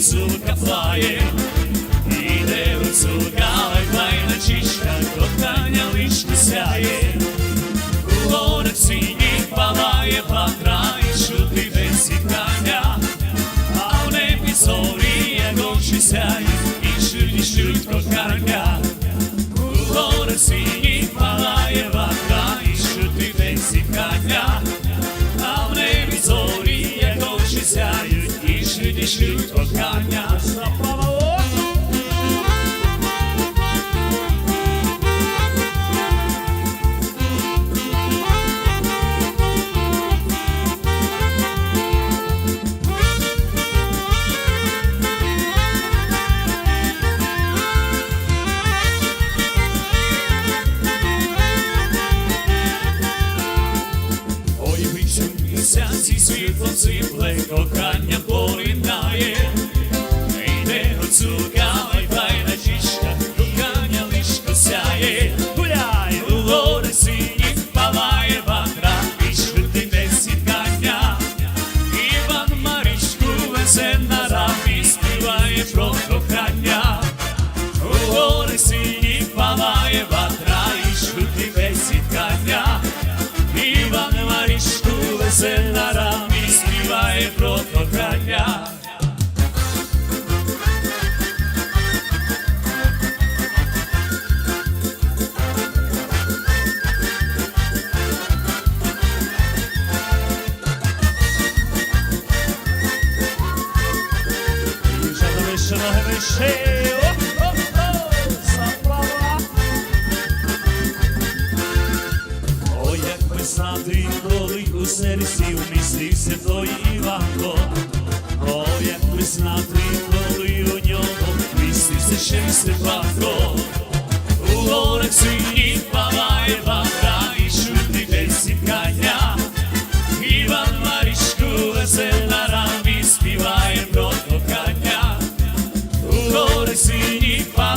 гуцулка плає, іде гуцулка, лайна чічка, кохання лиш не сяє. У горах синіх палає ватра, і чути без зітхання, а в небі зорі, як очі сяють, і чують, чують кохання. У горах синіх палає ватра, чують, чують кохання. Запала Ой, вийшов місяць і світло сипле, кохання би знати, коли у серці вмістився той Іванко. О, як би коли у ньому вмістився ще Степанко. У горах синіх синіх палає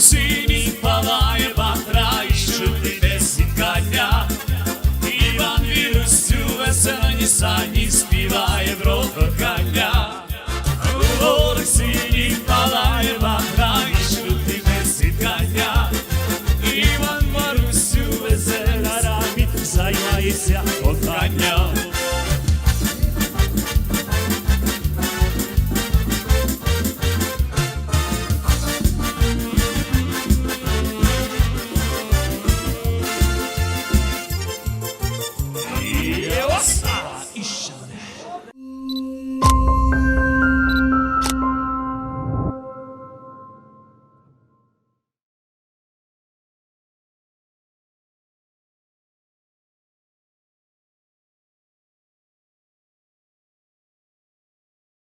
синій палає батрай, що йде сіткання, Іван вірусю весела нісані співає в рокання. У горах синій палає батрай, що йде сіткання, Іван Марусю весела рамі займається.